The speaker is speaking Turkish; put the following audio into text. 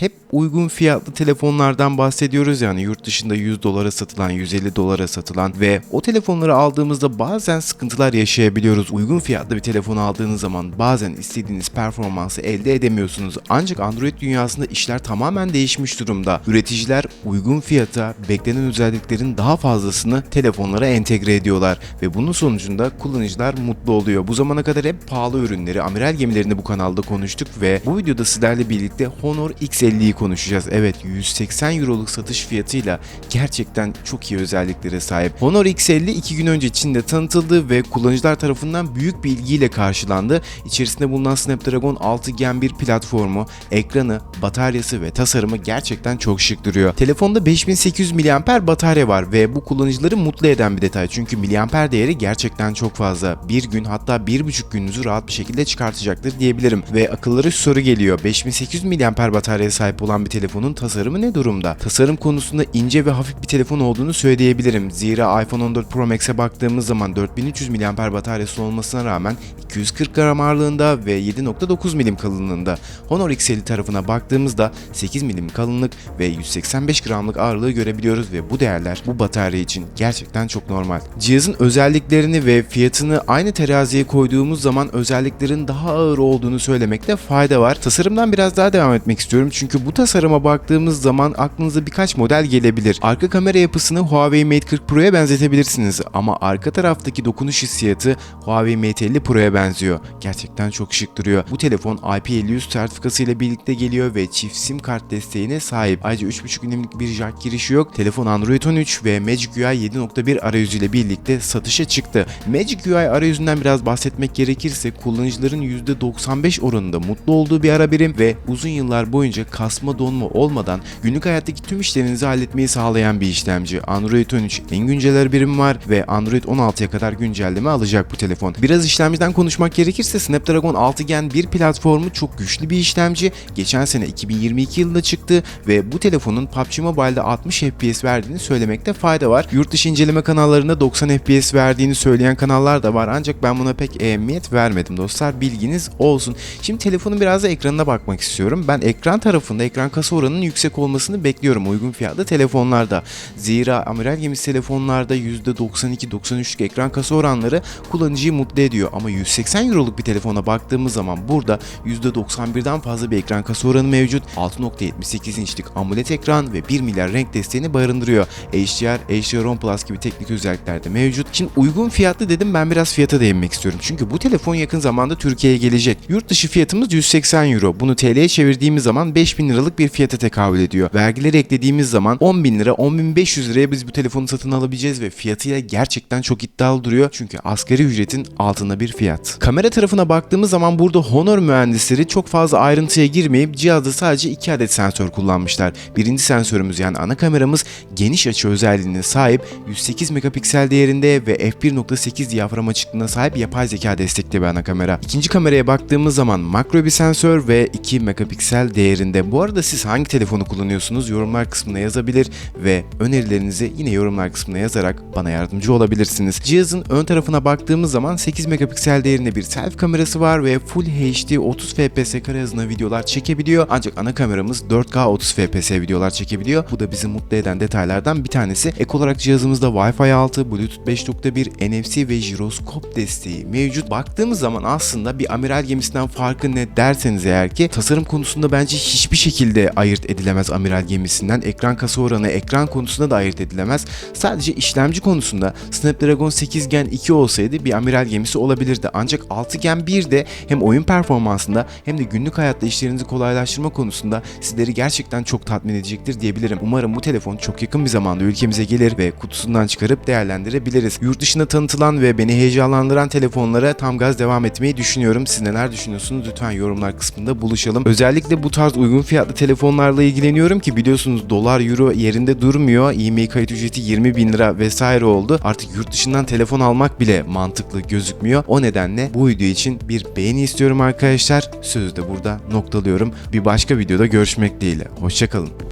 hep uygun fiyatlı telefonlardan bahsediyoruz yani yurt dışında 100 dolara satılan, 150 dolara satılan ve o telefonları aldığımızda bazen sıkıntılar yaşayabiliyoruz. Uygun fiyatlı bir telefon aldığınız zaman bazen istediğiniz performansı elde edemiyorsunuz. Ancak Android dünyasında işler tamamen değişmiş durumda. Üreticiler uygun fiyata beklenen özelliklerin daha fazlasını telefonlara entegre ediyorlar ve bunun sonucunda kullanıcılar mutlu oluyor. Bu zamana kadar hep pahalı ürünleri, amiral gemilerini bu kanalda konuştuk ve bu videoda sizlerle birlikte Honor X50'yi konuşacağız. Evet 180 euroluk satış fiyatıyla gerçekten çok iyi özelliklere sahip. Honor X50 iki gün önce Çin'de tanıtıldı ve kullanıcılar tarafından büyük bir ilgiyle karşılandı. İçerisinde bulunan Snapdragon 6 Gen 1 platformu, ekranı, bataryası ve tasarımı gerçekten çok şık duruyor. Telefonda 5800 mAh batarya var ve bu kullanıcıları mutlu eden bir detay. Çünkü miliamper değeri gerçekten çok fazla. Bir gün hatta bir buçuk gününüzü rahat bir şekilde çıkartacaktır diyebilirim. Ve akıllara soru geliyor. 5800 mAh bataryaya sahip olan bir telefonun tasarımı ne durumda? Tasarım konusunda ince ve hafif bir telefon olduğunu söyleyebilirim. Zira iPhone 14 Pro Max'e baktığımız zaman 4300 mAh bataryası olmasına rağmen 240 gram ağırlığında ve 7.9 milim kalınlığında. Honor X50 tarafına baktığımızda 8 milim kalınlık ve 185 gramlık ağırlığı görebiliyoruz ve bu değerler bu batarya için gerçekten çok normal. Cihazın özelliklerini ve fiyatını aynı teraziye koyduğumuz zaman özelliklerin daha ağır olduğunu söylemekte fayda var. Tasarımdan biraz daha devam etmek istiyorum çünkü bu tasarıma baktığımız zaman aklınıza birkaç model gelebilir. Arka kamera yapısını Huawei Mate 40 Pro'ya benzetebilirsiniz ama arka taraftaki dokunuş hissiyatı Huawei Mate 50 Pro'ya benziyor. Gerçekten çok şık duruyor. Bu telefon IP51 sertifikası ile birlikte geliyor ve çift sim kart desteğine sahip. Ayrıca 3.5 mm'lik bir jack girişi yok. Telefon Android 13 ve Magic UI 7.1 arayüzüyle birlikte satışa çıktı. Magic UI arayüzünden biraz bahsetmek gerekirse kullanıcıların %95 oranında mutlu olduğu bir ara birim ve uzun yıllar boyunca kasma donma olmadan günlük hayattaki tüm işlerinizi halletmeyi sağlayan bir işlemci. Android 13 en güncel birim var ve Android 16'ya kadar güncelleme alacak bu telefon. Biraz işlemciden konuşmak gerekirse Snapdragon 6 Gen 1 platformu çok güçlü bir işlemci. Geçen sene 2022 yılında çıktı ve bu telefonun PUBG Mobile'da 60 FPS verdiğini söylemekte fayda var. Yurt dışı inceleme kanallarında 90 FPS verdiğini söyleyen kanallar da var ancak ben buna pek ehemmiyet vermedim dostlar. Bilginiz olsun. Şimdi telefonun biraz da ekranına bakmak istiyorum. Ben ekran tarafında ekran kasa oranının yüksek olmasını bekliyorum uygun fiyatlı telefonlarda. Zira amiral gemisi telefonlarda %92-93'lük ekran kasa oranları kullanıcıyı mutlu ediyor ama 180 euroluk bir telefona baktığımız zaman burada %91'den fazla bir ekran kasa oranı mevcut. 6.78 inçlik AMOLED ekran ve 1 milyar renk desteğini barındırıyor. HDR, HDR10 Plus gibi teknik özellikler de mevcut. Şimdi uygun fiyatlı dedim ben biraz fiyata değinmek istiyorum. Çünkü bu telefon yakın zamanda Türkiye'ye gelecek. Yurt dışı fiyatımız 180 euro. Bunu TL'ye çevirdiğimiz zaman 5000 liralık bir fiyata tekabül ediyor. Vergileri eklediğimiz zaman 10 bin lira, 10.500 liraya biz bu telefonu satın alabileceğiz ve fiyatıyla gerçekten çok iddialı duruyor. Çünkü asgari ücretin altında bir fiyat. Kamera tarafına baktığımız zaman burada Honor mühendisleri çok fazla ayrıntıya girmeyip cihazda sadece 2 adet sensör kullanmışlar. Birinci sensörümüz yani ana kameramız geniş açı özelliğine sahip 108 megapiksel değerinde ve f1.8 diyafram açıklığına sahip yapay zeka destekli bir ana kamera. İkinci kameraya baktığımız zaman makro bir sensör ve 2 megapiksel değerinde. Bu arada siz hangi telefonu kullanıyorsunuz yorumlar kısmına yazabilir ve önerilerinizi yine yorumlar kısmına yazarak bana yardımcı olabilirsiniz. Cihazın ön tarafına baktığımız zaman 8 megapiksel değerinde bir selfie kamerası var ve Full HD 30 FPS kare videolar çekebiliyor. Ancak ana kameramız 4K 30 FPS videolar çekebiliyor. Bu da bizi mutlu eden detaylardan bir tanesi. Ek olarak cihazımızda Wi-Fi 6, Bluetooth 5.1, NFC ve jiroskop desteği mevcut. Baktığımız zaman aslında bir amiral gemisinden farkı ne derseniz eğer ki tasarım konusunda bence hiçbir şekilde ayırt edilemez amiral gemisinden. Ekran kasa oranı, ekran konusunda da ayırt edilemez. Sadece işlemci konusunda Snapdragon 8 Gen 2 olsaydı bir amiral gemisi olabilirdi. Ancak 6 Gen 1 de hem oyun performansında hem de günlük hayatta işlerinizi kolaylaştırma konusunda sizleri gerçekten çok tatmin edecektir diyebilirim. Umarım bu telefon çok yakın bir zamanda ülkemize gelir ve kutusundan çıkarıp değerlendirebiliriz. Yurt dışında tanıtılan ve beni heyecanlandıran telefonlara tam gaz devam etmeyi düşünüyorum. Siz neler düşünüyorsunuz? Lütfen yorumlar kısmında buluşalım. Özellikle bu tarz uygun fiyatlı telefonlarla ilgileniyorum ki biliyorsunuz dolar euro yerinde durmuyor. E-mail kayıt ücreti 20 bin lira vesaire oldu. Artık yurt dışından telefon almak bile mantıklı gözükmüyor. O nedenle bu video için bir beğeni istiyorum arkadaşlar. Sözü de burada noktalıyorum. Bir başka videoda görüşmek dileğiyle. Hoşçakalın.